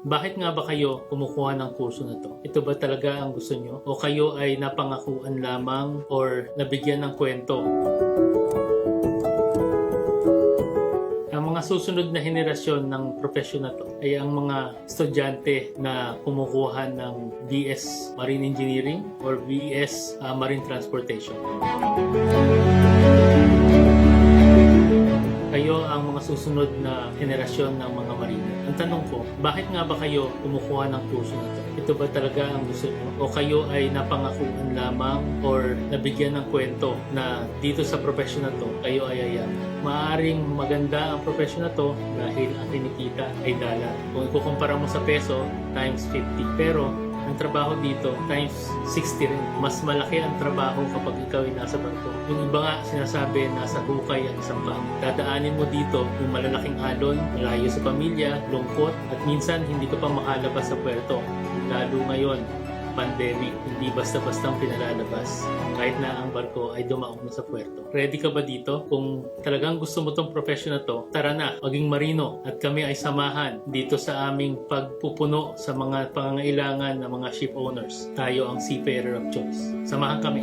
Bakit nga ba kayo kumukuha ng kurso na to? Ito ba talaga ang gusto nyo? O kayo ay napangakuan lamang or nabigyan ng kwento? Ang mga susunod na henerasyon ng profesyon na to ay ang mga estudyante na kumukuha ng BS Marine Engineering or BS uh, Marine Transportation. Susunod na henerasyon ng mga marine. Ang tanong ko, bakit nga ba kayo kumukuha ng kurso na to? Ito ba talaga ang gusto nyo? O kayo ay napangakuan lamang or nabigyan ng kwento na dito sa profession na to, kayo ay ayan? Maaring maganda ang profession na to dahil ang kinikita ay dollar. Kung ikukumpara mo sa peso, times 50. Pero ang trabaho dito times 60 rin. Mas malaki ang trabaho kapag ikaw ay nasa barko. Yung iba nga sinasabi nasa hukay ang isang pang. Dadaanin mo dito yung malalaking alon, malayo sa pamilya, lungkot, at minsan hindi ka pa makalabas sa puerto. Lalo ngayon, pandemic, hindi basta-bastang pinalalabas kahit na ang barko ay dumaong na sa puerto. Ready ka ba dito? Kung talagang gusto mo tong profession na to, tara na, maging marino at kami ay samahan dito sa aming pagpupuno sa mga pangangailangan ng mga ship owners. Tayo ang seafarer of choice. Samahan kami.